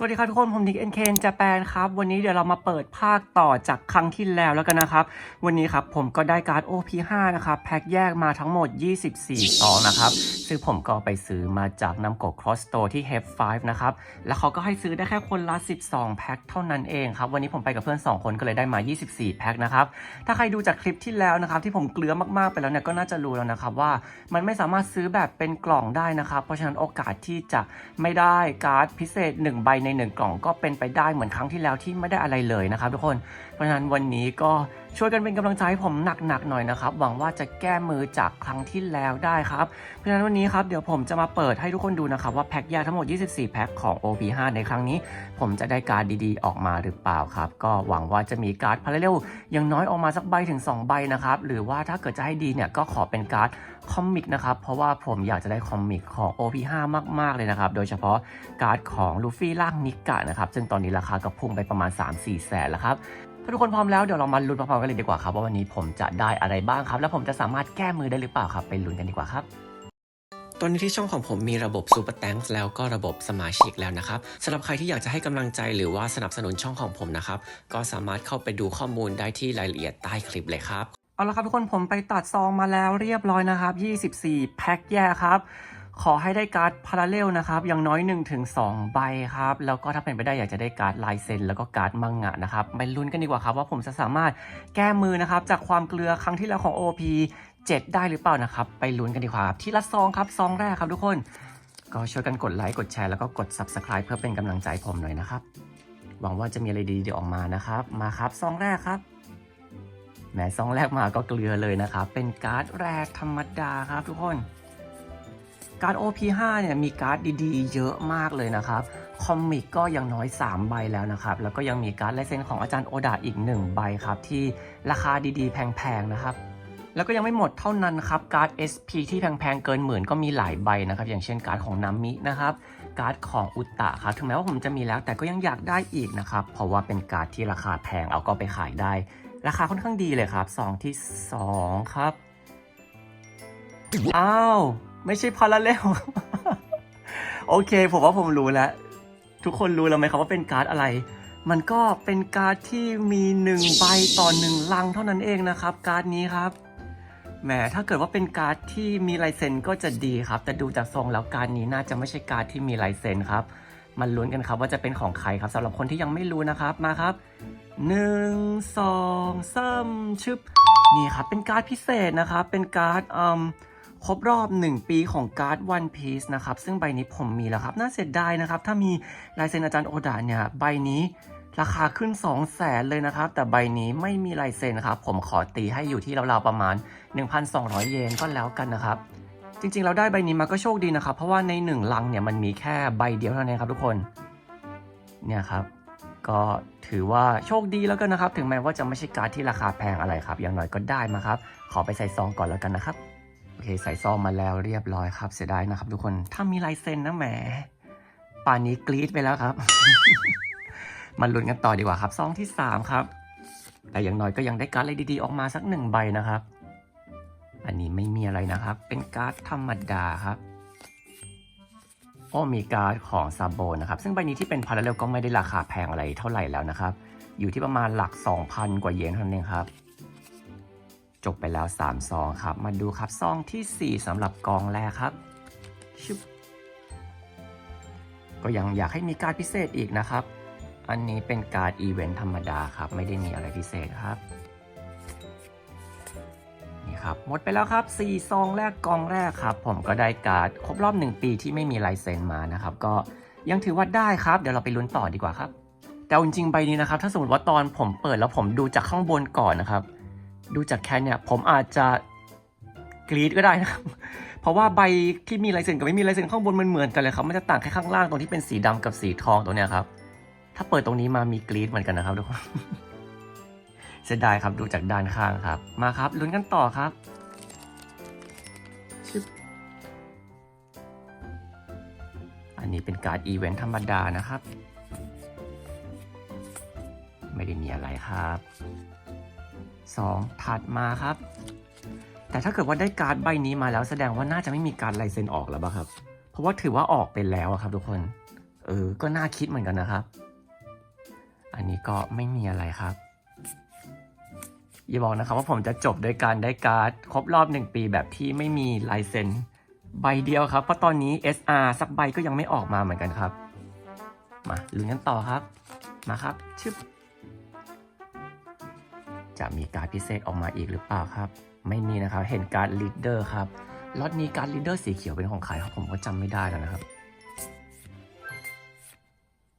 สวัสดีครับทุกคนผมนิกเอ็นเคนจะแปนครับ วันนี้เดี๋ยวเรามาเปิดภาคต่อจากครั้งที่แล้วแล้วกันนะครับ วันนี้ครับผมก็ได้การ์ด OP5 นะครับแพ็คแยกมาทั้งหมด 24ซองนะครับ ซึ่งผมก็ไปซื้อมาจากน้ำกด Cross Store ที่ h e 5นะครับ แล้วเขาก็ให้ซื้อได้แค่คนละ 12 แพ็คเท่านั้นเองครับ วันนี้ผมไปกับเพื่อน 2 คนก็เลยได้มา 24 แพ็คนะครับ ถ้าใครดูจากคลิปที่แล้วนะครับที่ผมเกลือมากๆไปแล้วเนี่ยก็น่าจะรู้แล้วนะครับว่ามันไม่สามารถซื้อแบบเป็นกล่องได้นะครับ เพราะฉะนั้นโอกาสที่จะไม่ได้การ์ดพิเศษ 1 ใบใน1 กล่องก็เป็นไปได้เหมือนครั้งที่แล้วที่ไม่ได้อะไรเลยนะครับทุกคน เพราะฉะนั้นวันนี้ก็ช่วยกันเป็นกำลังใจให้ผมหนักๆหน่อยนะครับ หวังว่าจะแก้มือจากครั้งที่แล้วได้ครับ เพราะฉะนั้นวันนี้ครับเดี๋ยวผมจะมาเปิดให้ทุกคนดูนะครับ ว่าแพ็คยาทั้งหมด 24 แพ็คของ OP5 ในครั้งนี้ ผมจะได้การ์ดดีๆ ออกมาหรือเปล่าครับ ก็หวังว่าจะมีการ์ดพาราเรลอย่างน้อยออกมาสักใบถึง 2 ใบนะครับ หรือว่าถ้าเกิดจะให้ดีเนี่ยก็ขอเป็นการ์ดคอมิกนะครับ เพราะว่าผมอยากจะได้คอมิกของ OP5 มากๆเลยนะครับ โดยเฉพาะการ์ดของลูฟี่ล่างนิกะนะครับ ซึ่งตอนนี้ราคาก็พุ่งไปประมาณ 3-4 แสนแล้วครับ ถ้าทุกคนพร้อมแล้วเดี๋ยวเรามาลุ้นพร้อมๆกันเลยดีกว่าครับว่าวันนี้ผมจะได้อะไรบ้างครับ และผมจะสามารถแก้มือได้หรือเปล่าครับไปลุ้นกันดีกว่าครับตอนนี้ที่ช่องของผมมีระบบ Super Thanks แล้วก็ระบบสมาชิกแล้วนะครับสำหรับใครที่อยากจะให้กำลังใจหรือว่าสนับสนุนช่องของผมนะครับ ก็สามารถเข้าไปดูข้อมูลได้ที่รายละเอียดใต้คลิปเลยครับ เอาละครับทุกคนผมไปตัดซองมาแล้วเรียบร้อยนะครับ 24 แพ็คแยกครับ ขอให้ได้การ์ดพาราเรลนะครับอย่างน้อย 1-2 ใบครับ แล้วก็ถ้าเป็นไปได้อยากจะได้การ์ดลายเซ็นแล้วก็การ์ดมังงะนะครับไปลุ้นกันดีกว่าครับว่าผมจะสามารถแก้มือนะครับจากความเกลือครั้งที่แล้วของ OP 7 ได้หรือเปล่านะครับ ไปลุ้นกันดีกว่าครับที่ละซองครับซองแรกครับทุกคน ก็ช่วยกันกดไลค์กดแชร์แล้วก็กด Subscribe เพื่อเป็นกำลังใจผมหน่อยนะครับ หวังว่าจะมีอะไรดีๆออกมานะครับ มาครับซองแรกครับแหมซองแรกมาก็เกลือเลยนะครับเป็นการ์ดแรกธรรมดาครับทุกคน การ์ด OP5 เนี่ยมีการ์ดดีๆ เยอะมากเลยนะครับ คอมิกก็ยังน้อย 3 ใบแล้วนะครับ แล้วก็ยังมีการ์ดลายเซ็นของอาจารย์โอดาอีก 1 ใบครับ ที่ราคาดีๆ แพงๆ นะครับ แล้วก็ยังไม่หมดเท่านั้นครับ การ์ด SP ที่แพงๆ เกินหมื่นก็มีหลายใบนะครับ อย่างเช่นการ์ดของนามินะครับ การ์ดของอุตตะครับ ถึงแม้ว่าผมจะมีแล้วแต่ก็ยังอยากได้อีกนะครับ เพราะว่าเป็นการ์ดที่ราคาแพง เอาก็ไปขายได้ ราคาค่อนข้างดีเลยครับซองที่สองครับ อ้าว ไม่ใช่พาราเรลโอเค ผมว่าผมรู้แล้ว ทุกคนรู้แล้วไหมครับว่าเป็นการ์ดอะไร มันก็เป็นการ์ดที่มีหนึ่งใบต่อหนึ่งลังเท่านั้นเองนะครับ การ์ดนี้ครับแหมถ้าเกิดว่าเป็นการ์ดที่มีลายเซ็นก็จะดีครับ แต่ดูจากทรงแล้วการ์ดนี้น่าจะไม่ใช่การ์ดที่มีลายเซ็นครับ มันลุ้นกันครับว่าจะเป็นของใครครับสำหรับคนที่ยังไม่รู้นะครับมาครับหนึ่งสองสามชึบนี่ครับเป็นการ์ดพิเศษนะครับ เป็นการ์ดอืม ครบรอบ 1 ปีของการ์ด One Piece นะครับ ซึ่งใบนี้ผมมีแล้วครับ น่าเสียดายนะครับ ถ้ามีลายเซ็นอาจารย์โอดาเนี่ย ใบนี้ราคาขึ้น 2 0 0แสนเลยนะครับ แต่ใบนี้ไม่มีลายเซ็นครับ ผมขอตีให้อยู่ที่ราวๆประมาณ 1,200 เยนก็แล้วกันนะครับ จริงๆ เราได้ใบนี้มาก็โชคดีนะครับ เพราะว่าใน 1 ลังเนี่ยมันมีแค่ใบเดียวเท่านั้นครับทุกคน เนี่ยครับ ก็ถือว่าโชคดีแล้วกันนะครับ ถึงแม้ว่าจะไม่ใช่การ์ดที่ราคาแพงอะไรครับ อย่างน้อยก็ได้มาครับ ขอไปใส่ซองก่อนแล้วกันนะครับ อเคใส่ซองมาแล้วเรียบร้อยครับเสียดายนะครับ ทุกคนถ้ามีลายเซ็นนะแหมป่านนี้กรี๊ดไปแล้วครับมาลุ้นกันต่อดีกว่าครับซองที่3ครับ แต่อย่างน้อยก็ยังได้การ์ดอะไรดีๆออกมาสักหนึ่งใบนะครับ อันนี้ไม่มีอะไรนะครับ เป็นการ์ดธรรมดาครับโอ้มีการ์ดของซาโบนะครับ ซึ่งใบนี้ที่เป็นพาราเรลก็ไม่ได้ราคาแพงอะไรเท่าไหร่แล้วนะครับ อยู่ที่ประมาณหลัก 2,000 กว่าเยนเท่านั้นเองครับ จบไปแล้ว 3 ซองครับ มาดูครับซองทีสี่4สำหรับกองแรกครับชุบก็ยังอยากให้มีการพิเศษอีกนะครับ อันนี้เป็นการอีเวนต์ธรรมดาครับ ไม่ได้มีอะไรพิเศษครับ นี่ครับ หมดไปแล้วครับ 4 ซองแรกกองแรกครับ ผมก็ได้การ์ดครบรอบ 1 ปีที่ไม่มีลายเซ็นมานะครับ ก็ยังถือว่าได้ครับ เดี๋ยวเราไปลุ้นต่อดีกว่าครับ แต่จริงๆใบนี้นะครับ ถ้าสมมติว่าตอนผมเปิดแล้วผมดูจากข้างบนก่อนนะครับ ดูจากแค่เนี่ยผมอาจจะกรีดก็ได้นะครับ เพราะว่าใบที่มีลายเซ็นกับไม่มีลายเซ็นข้างบนมันเหมือนกันเลยครับ มันจะต่างแค่ข้างล่างตรงที่เป็นสีดำกับสีทองตัวเนี้ยครับ ถ้าเปิดตรงนี้มามีกรีดเหมือนกันนะครับทุกคนเสียดายครับดูจากด้านข้างครับ มาครับลุ้นกันต่อครับชึบอันนี้เป็นการ์ดอีเวนต์ธรรมดานะครับ ไม่ได้มีอะไรครับ 2 ถัดมาครับ แต่ถ้าเกิดว่าได้การ์ดใบนี้มาแล้วแสดงว่าน่าจะไม่มีการลายเซ็นออกแล้วป่ะครับ เพราะว่าถือว่าออกไปแล้วอะครับทุกคน เออ ก็น่าคิดเหมือนกันนะครับ อันนี้ก็ไม่มีอะไรครับ อย่าบอกนะครับว่าผมจะจบโดยการได้การ์ดครบรอบหนึ่งปีแบบที่ไม่มีลายเซ็นใบเดียวครับ เพราะตอนนี้ SR สักใบก็ยังไม่ออกมาเหมือนกันครับ มาลุ้นกันต่อครับ มาครับชึบ จะมีการ์ดพิเศษออกมาอีกหรือเปล่าครับ ไม่มีนะครับ เห็นการ์ดลีดเดอร์ครับล็อตนี้การ์ดลีดเดอร์สีเขียวเป็นของใครครับผมก็จำไม่ได้แล้วนะครับ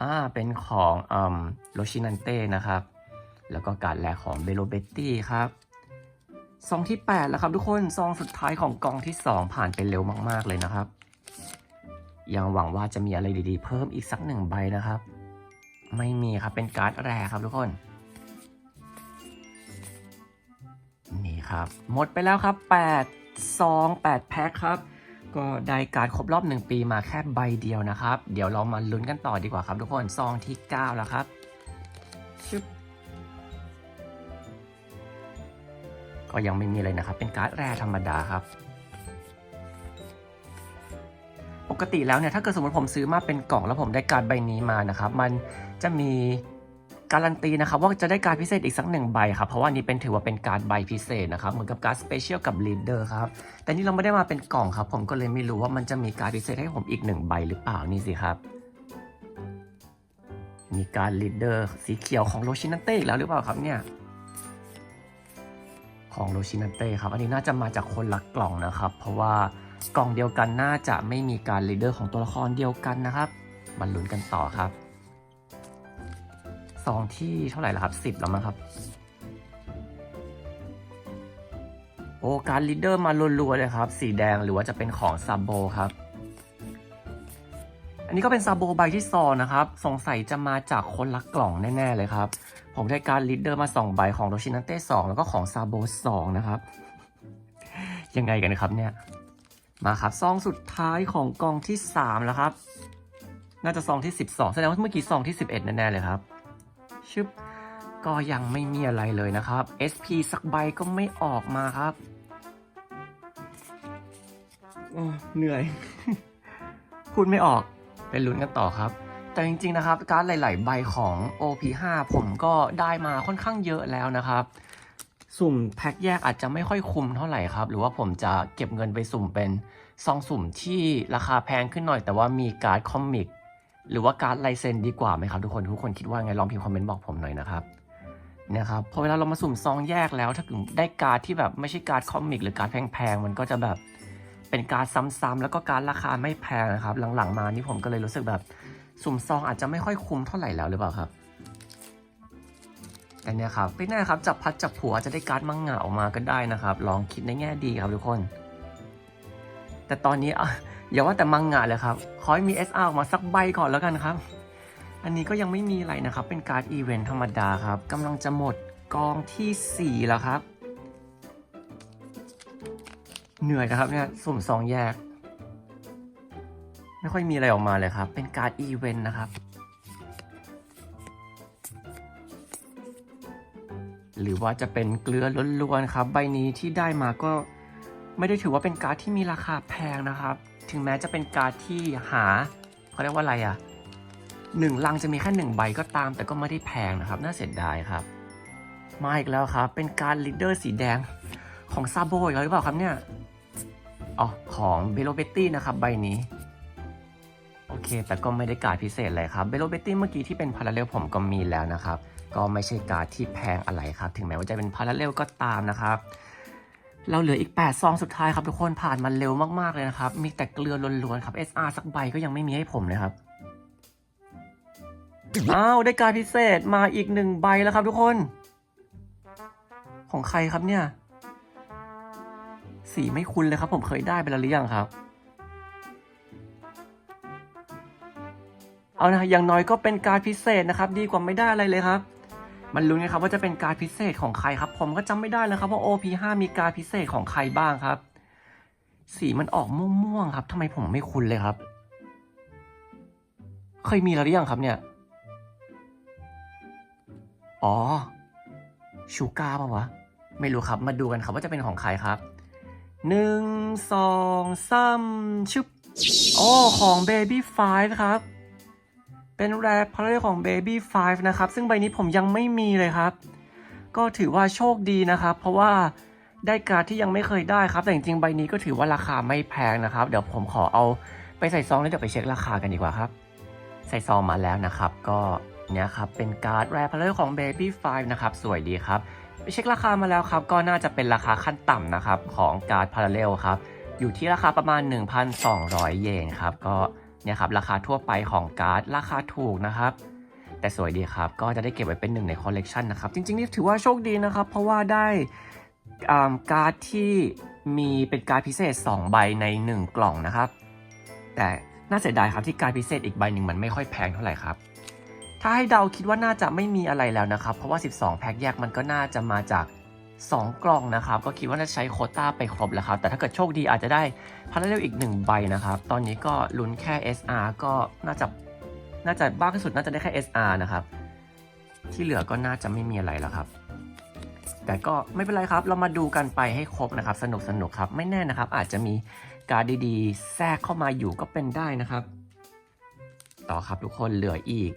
อ่าเป็นของอืมโรชินันเต้นะครับ แล้วก็การดแรกของเบโลเบตตี้ครับซองที่ 8 แล้วครับทุกคนซองสุดท้ายของกองที่ 2 ผ่านไปเร็วมากๆเลยนะครับ ยังหวังว่าจะมีอะไรดีๆ เพิ่มอีกสักหนึ่งใบนะครับ ไม่มีครับเป็นการ์ดแรกครับทุกคน นี่ครับ หมดไปแล้วครับ8ซอง8แพ็คครับ ก็ได้การดครบรอบ 1 ปีมาแค่ใบเดียวนะครับ เดี๋ยวเรามาลุ้นกันต่อดีกว่าครับ ทุกคนซองที่ 9 แล้วครับชึบก็ยังไม่มีเลยนะครับ เป็นการ์ดแร่ธรรมดาครับ ปกติแล้วเนี่ยถ้าเกิดสมมติผมซื้อมาเป็นกล่องแล้วผมได้การ์ดใบนี้มานะครับ มันจะมี การันตีนะครับว่าจะได้การพิเศษอีกสักหนึ่งใบครับเพราะว่านี่เป็นถือว่าเป็นการใบพิเศษนะครับเหมือนกับการสเปเชียลกับลีดเดอร์ครับแต่นี่เราไม่ได้มาเป็นกล่องครับ ผมก็เลยไม่รู้ว่ามันจะมีการพิเศษให้ผมอีกหนึ่งใบหรือเปล่านี่สิครับ มีการลีดเดอร์สีเขียวของโรชินันเต้อีกแล้วหรือเปล่าครับเนี่ยของโรชินันเต้ครับอันนี้น่าจะมาจากคนละกล่องนะครับ เพราะว่ากล่องเดียวกันน่าจะไม่มีการลีดเดอร์ของตัวละครเดียวกันนะครับมาลุ้นกันต่อครับ ซองที่เท่าไหร่ละครับสิบแล้วมั้งครับ โอ้การลีดเดอร์มารัวๆเลยครับ สีแดงหรือว่าจะเป็นของซาโบครับ อันนี้ก็เป็นซาโบใบที่ซองนะครับ สงสัยจะมาจากคนละกกล่องแน่ๆเลยครับ ผมได้การลีดเดอร์มา2ใบของโรชินันเต้2แล้วก็ของซาโบ2นะครับ ยังไงกันครับเนี่ยมาครับซองสุดท้ายของกองที่3แล้วครับน่าจะซองที่ 12 แสดงว่าเมื่อกี้ซองที่ 11 แน่ ๆ เลยครับ ชึบก็ยังไม่มีอะไรเลยนะครับ SP สักใบก็ไม่ออกมาครับโอ้เหนื่อย พูดไม่ออกไปลุ้นกันต่อครับ แต่จริงๆนะครับ การ์ดหลาย ๆ ใบของ OP5 ผมก็ได้มาค่อนข้างเยอะแล้วนะครับ สุ่มแพ็คแยกอาจจะไม่ค่อยคุ้มเท่าไหร่ครับ หรือว่าผมจะเก็บเงินไปสุ่มเป็นซองสุ่มที่ราคาแพงขึ้นหน่อย แต่ว่ามีการ์ดคอมิก หรือว่าการ์ดลายเซ็นดีกว่าไหมครับทุกคนทุกคนคิดว่าไงลองพิมพ์คอมเมนต์บอกผมหน่อยนะครับนี่ยครับพอเวลาเรามาสุ่มซองแยกแล้ว ถ้าเกิดได้การ์ดที่แบบไม่ใช่การ์ดคอมิกหรือการ์ดแพงๆมันก็จะแบบเป็นการ์ดซ้ำๆแล้วก็การ์ดราคาไม่แพงนะครับ หลังๆมานี่ผมก็เลยรู้สึกแบบสุ่มซองอาจจะไม่ค่อยคุ้มเท่าไหร่แล้วหรือเปล่าครับแต่เนี่ยครับไม่แน่ครับจับพัดจับผัวอาจจะได้การ์ดมังงะออกมาก็ได้นะครับ ลองคิดในแง่ดีครับทุกคน แต่ตอนนี้ อย่าว่าแต่มังงะเลยครับ ขอให้มี SR ออกมาสักใบก่อนแล้วกันครับ อันนี้ก็ยังไม่มีอะไรนะครับ เป็นการ์ดอีเวนต์ธรรมดาครับกำลังจะหมดกองทีสี่4 แล้วครับ เหนื่อยนะครับเนี่ยสุ่มซองแยก ไม่ค่อยมีอะไรออกมาเลยครับ เป็นการ์ดอีเวนต์นะครับ หรือว่าจะเป็นเกลือล้วนๆครับ ใบนี้ที่ได้มาก็ไม่ได้ถือว่าเป็นการ์ดที่มีราคาแพงนะครับ ถึงแม้จะเป็นการ์ดที่หาเขาเรียกว่าอะไรอะหนึ่งลังจะมีแค่หนึ่งใบก็ตาม แต่ก็ไม่ได้แพงนะครับ น่าเสียดายครับ มาอีกแล้วครับ เป็นการลีดเดอร์สีแดงของซาโบอีกแล้วหรือเปล่าครับเนี่ยอ๋อของเบโลเบตตี้นะครับใบนี้ โอเค แต่ก็ไม่ได้การ์ดพิเศษเลยครับเบโลเบตตี้เมื่อกี้ที่เป็นพาราเรลผมก็มีแล้วนะครับ ก็ไม่ใช่การ์ดที่แพงอะไรครับ ถึงแม้ว่าจะเป็นพาราเรลก็ตามนะครับ เราเหลืออีก 8 ซองสุดท้ายครับทุกคนผ่านมาเร็วมากๆเลยนะครับ มีแต่เกลือล้วนๆครับ SR สักใบก็ยังไม่มีให้ผมเลยครับอ้าวได้การพิเศษมาอีกหนึ่งใบแล้วครับทุกคน ของใครครับเนี่ย สีไม่คุ้นเลยครับ ผมเคยได้ไปแล้วหรือยังครับ เอานะอย่างน้อยก็เป็นการพิเศษนะครับ ดีกว่าไม่ได้อะไรเลยครับ มันรู้นกันครับว่าจะเป็นการพิเศษของใครครับ ผมก็จำไม่ได้แล้วครับว่า OP5 มีการพิเศษของใครบ้างครับ สีมันออกม่วงๆครับทำไมผมไม่คุ้นเลยครับ เคยมีแล้วหรือยังครับเนี่ย อ๋อ ชูการ์ป่าวะ ไม่รู้ครับ มาดูกันครับว่าจะเป็นของใครครับ หนึ่ง สองสามชุบ โอ้ ของ Baby Five ครับ เป็นแรปพาราเรลของ Baby 5 นะครับ ซึ่งใบนี้ผมยังไม่มีเลยครับ ก็ถือว่าโชคดีนะครับ เพราะว่าได้การ์ดที่ยังไม่เคยได้ครับ แต่จริงๆ ใบนี้ก็ถือว่าราคาไม่แพงนะครับ เดี๋ยวผมขอเอาไปใส่ซองแล้วเดี๋ยวไปเช็คราคากันดีกว่าครับ ใส่ซองมาแล้วนะครับ ก็เนี่ยครับ เป็นการ์ดแรปพาราเรลของ Baby 5 นะครับ สวยดีครับ ไปเช็คราคามาแล้วครับ ก็น่าจะเป็นราคาขั้นต่ำนะครับของการ์ดพาราเรลครับ อยู่ที่ราคาประมาณ 1,200 เยนครับ ก็ เนี่ยครับราคาทั่วไปของการ์ดราคาถูกนะครับ แต่สวยดีครับ ก็จะได้เก็บไว้เป็นหนึ่งในคอลเลกชันนะครับ จริงๆนี่ถือว่าโชคดีนะครับ เพราะว่าได้อ่าการ์ดที่มีเป็นการ์ดพิเศษ 2 ใบใน 1 กล่องนะครับ แต่น่าเสียดายครับที่การ์ดพิเศษอีกใบหนึ่งมันไม่ค่อยแพงเท่าไหร่ครับถ้าให้เดาคิดว่าน่าจะไม่มีอะไรแล้วนะครับ เพราะว่า 12 แพ็คแยกมันก็น่าจะมาจาก 2 กล่องนะครับ ก็คิดว่าน่าจะใช้โคต้าไปครบแล้วครับ แต่ถ้าเกิดโชคดีอาจจะได้พาราเรลอีก 1 ใบนะครับ ตอนนี้ก็ลุ้นแค่ SR ก็น่าจะน่าจะบ้างที่สุดน่าจะได้แค่ SR นะครับ ที่เหลือก็น่าจะไม่มีอะไรแล้วครับ แต่ก็ไม่เป็นไรครับ เรามาดูกันไปให้ครบนะครับ สนุกสนุกครับ ไม่แน่นะครับ อาจจะมีการดดีๆ แทรกเข้ามาอยู่ก็เป็นได้นะครับ ต่อครับทุกคนเหลืออีก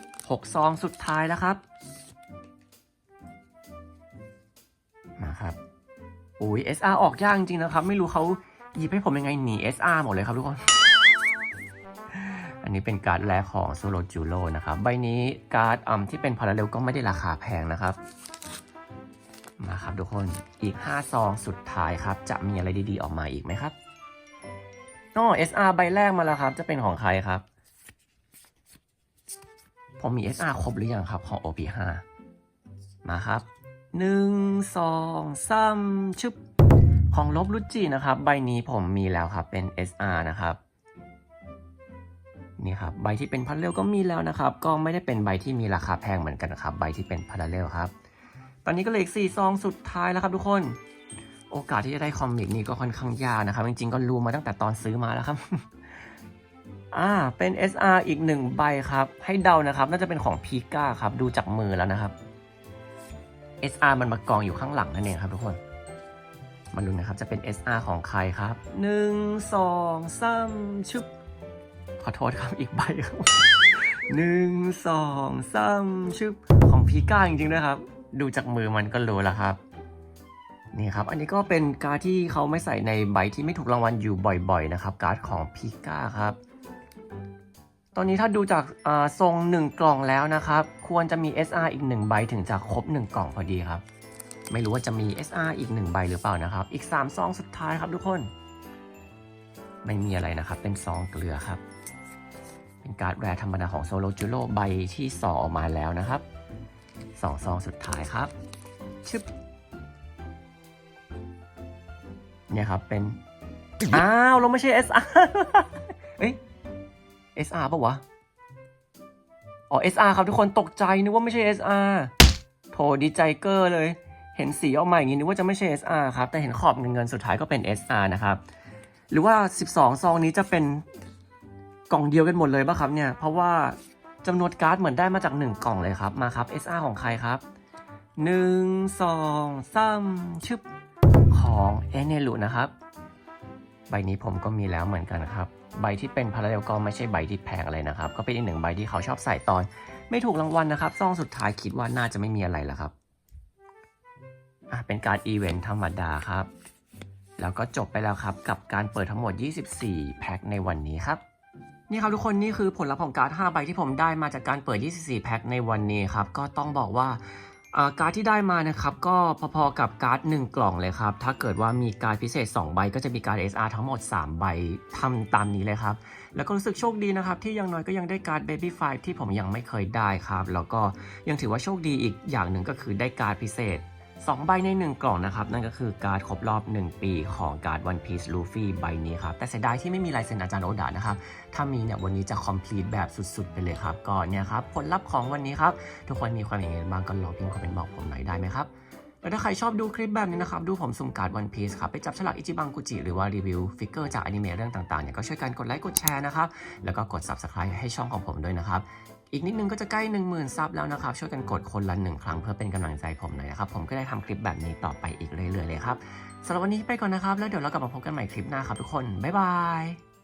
6 ซองสุดท้ายแล้วครับ มาครับอุ้ย SR ออกยากจริงนะครับ ไม่รู้เขาหยิบให้ผมยังไงหนี SR หมดเลยครับทุกคน อันนี้เป็นการ์ดแรกของโซโลจูโ o นะครับ ใบนี้การ์ดอัมที่เป็นพาราเรลก็ไม่ได้ราคาแพงนะครับ มาครับทุกคน อีก 5 ซองสุดท้ายครับ จะมีอะไรดีๆออกมาอีกไหมครับอ๋อ SR ใบแรกมาแล้วครับ จะเป็นของใครครับ ผมมี SR ครบหรือยังครับของ OP5 มาครับ หนึ่งสองสามชึบของลบรุจินะครับ ใบนี้ผมมีแล้วครับเป็น SR นะครับนี่ครับใบที่เป็นพาราเรลก็มีแล้วนะครับ ก็ไม่ได้เป็นใบที่มีราคาแพงเหมือนกันนะครับ ใบที่เป็นพาราเรลครับ ตอนนี้ก็เหลืออีกสี่ซองสุดท้ายแล้วครับทุกคน โอกาสที่จะได้คอมิกนี่ก็ค่อนข้างยากนะครับ จริงๆก็รู้มาตั้งแต่ตอนซื้อมาแล้วครับอ่าเป็น SR อีกหนึ่งใบครับ ให้เดานะครับ น่าจะเป็นของพีก้าครับ ดูจากมือแล้วนะครับ SR มันมากองอยู่ข้างหลังนั่นเองครับทุกคน มาดูนะครับจะเป็น SR ของใครครับหนึ่งสองสามชึบขอโทษครับอีกใบครับหนึ่งสองสามชึบของพีก้าจริงๆนะครับ ดูจากมือมันก็รู้แล้วครับ นี่ครับ อันนี้ก็เป็นการ์ดที่เขาไม่ใส่ในใบที่ไม่ถูกรางวัลอยู่บ่อยๆนะครับ การ์ดของพีก้าครับ ตอนนี้ถ้าดูจากทรง 1 กล่องแล้วนะครับ ควรจะมี SR อีก 1 ใบถึงจะครบ 1 กล่องพอดีครับ ไม่รู้ว่าจะมี SR อีก 1 ใบหรือเปล่านะครับ อีก3ซองสุดท้ายครับทุกคน ไม่มีอะไรนะครับ เป็นซองเกลือครับ เป็นการ์ดแรธรรมดาของโซโลจูโ o ใบที่สองออกมาแล้วนะครับสองซองสุดท้ายครับชึบเนี่ยครับเป็น อ้าวเราไม่ใช่ SR เอ้ย SR ปะวะ อ๋อ SR ครับทุกคนตกใจนึกว่าไม่ใช่ SR โถดีใจเกอร์เลย เห็นสีออกมาอย่างนี้นึกว่าจะไม่ใช่ SR ครับ แต่เห็นขอบเงินเงินๆสุดท้ายก็เป็น SR นะครับ หรือว่า 12 ซองนี้จะเป็นกล่องเดียวกันหมดเลยป่ะครับเนี่ย เพราะว่าจำนวนการ์ดเหมือนได้มาจาก 1 กล่องเลยครับ มาครับ SR ของใครครับ 1 2 3ชึบของเอเนลุนะครับ ใบนี้ผมก็มีแล้วเหมือนกันครับ ใบที่เป็นพาราเรลก็ไม่ใช่ใบที่แพงอะไรนะครับ ก็เป็นอีกหนึ่งใบที่เขาชอบใส่ตอน ไม่ถูกรางวัลนะครับซองสุดท้ายคิดว่าน่าจะไม่มีอะไรแล้วครับอะเป็นการอีเวนต์ธรรมดาครับ แล้วก็จบไปแล้วครับ กับการเปิดทั้งหมด 24 แพ็คในวันนี้ครับนี่ครับทุกคนนี่คือผลลัพธ์ของการ์ด5ใบที่ผมได้มาจากการเปิด 24 แพ็คในวันนี้ครับ ก็ต้องบอกว่า การ์ดที่ได้มานะครับก็พอๆกับการ์ด1 กล่องเลยครับ ถ้าเกิดว่ามีการ์ดพิเศษ 2 ใบ ก็จะมีการ์ด SR ทั้งหมด 3 ใบทำตามนี้เลยครับ แล้วก็รู้สึกโชคดีนะครับ ที่ยังน้อยก็ยังได้การ์ด Baby 5ที่ผมยังไม่เคยได้ครับ แล้วก็ยังถือว่าโชคดีอีกอย่างหนึ่งก็คือได้การ์ดพิเศษ 2 ใบใน 1 กล่องนะครับ นั่นก็คือการ์ดครบรอบ 1 ปีของการ์ด One Piece Luffy ใบนี้ครับ แต่เสียดายที่ไม่มีลายเซ็นอาจารย์โอดะนะครับ ถ้ามีเนี่ยวันนี้จะ complete แบบสุดๆ ไปเลยครับ ก็เนี่ยครับ ผลลัพธ์ของวันนี้ครับ ทุกคนมีความเห็นยังไงบ้างก็ลองพิมพ์คอมเมนต์บอกผมหน่อยได้ไหมครับแล้วถ้าใครชอบดูคลิปแบบนี้นะครับ ดูผมสุ่มการ์ด One Piece ครับ ไปจับฉลากอิจิบังกุจิ หรือว่ารีวิวฟิกเกอร์จากอนิเมะเรื่องต่างๆเนี่ยก็ช่วยกันกดไลค์กดแชร์นะครับแล้วก็กด Subscribe ให้ช่องของผมด้วยนะครับ อีกนิดนึงก็จะใกล้ 10,000 ซับแล้วนะครับ ช่วยกันกดคนละหนึ่งครั้งเพื่อเป็นกำลังใจผมหน่อยนะครับ ผมก็ได้ทำคลิปแบบนี้ต่อไปอีกเรื่อยๆเลยครับสำหรับวันนี้ไปก่อนนะครับ แล้วเดี๋ยวเรากลับมาพบกันใหม่คลิปหน้าครับทุกคนบ๊ายบาย